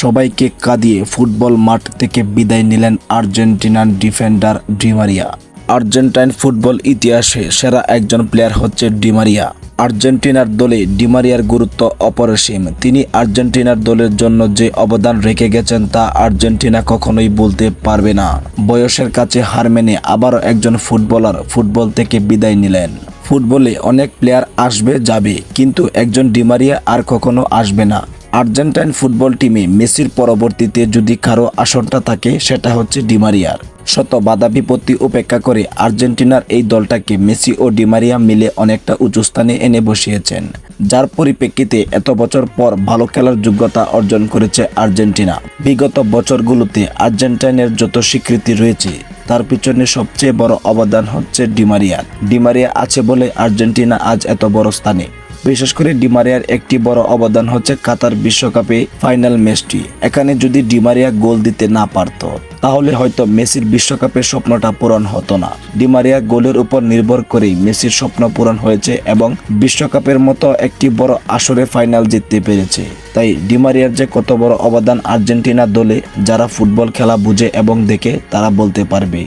সবাইকে কাঁদিয়ে ফুটবল মাঠ থেকে বিদায় নিলেন আর্জেন্টিনার ডিফেন্ডার ডিমারিয়া আর্জেন্টাইন ফুটবল ইতিহাসে সেরা একজন প্লেয়ার হচ্ছে ডিমারিয়া আর্জেন্টিনার দলে ডিমারিয়ার গুরুত্ব অপরিসীম। তিনি আর্জেন্টিনার দলের জন্য যে অবদান রেখে গেছেন তা আর্জেন্টিনা কখনোই বলতে পারবে না। বয়সের কাছে হার মেনে আবারও একজন ফুটবলার ফুটবল থেকে বিদায় নিলেন। ফুটবলে অনেক প্লেয়ার আসবে, যাবে, কিন্তু একজন ডিমারিয়া আর কখনো আসবে না। আর্জেন্টাইন ফুটবল টিমে মেসির পরবর্তীতে যদি কারও আসনটা থাকে, সেটা হচ্ছে ডিমারিয়ার শত বাধা বিপত্তি উপেক্ষা করে আর্জেন্টিনার এই দলটাকে মেসি ও ডিমারিয়া মিলে অনেকটা উঁচু স্থানে এনে বসিয়েছেন। যার পরিপ্রেক্ষিতে এত বছর পর ভালো খেলার যোগ্যতা অর্জন করেছে আর্জেন্টিনা। বিগত বছরগুলোতে আর্জেন্টাইনের যত স্বীকৃতি রয়েছে, তার পিছনে সবচেয়ে বড় অবদান হচ্ছে ডিমারিয়ার ডিমারিয়া আছে বলে আর্জেন্টিনা আজ এত বড় স্থানে। বিশেষ করে ডিমারিয়ার একটি বড় অবদান হচ্ছে কাতার বিশ্বকাপে ফাইনাল ম্যাচটি। এখানে যদি ডিমারিয়া গোল দিতে না পারত, তাহলে হয়তো মেসির বিশ্বকাপের স্বপ্নটা পূরণ হতো না। ডিমারিয়া গোলের উপর নির্ভর করেই মেসির স্বপ্ন পূরণ হয়েছে এবং বিশ্বকাপের মতো একটি বড় আসরে ফাইনাল জিততে পেরেছে। তাই ডিমারিয়ার যে কত বড় অবদান আর্জেন্টিনা দলে, যারা ফুটবল খেলা বুঝে এবং দেখে, তারা বলতে পারবে।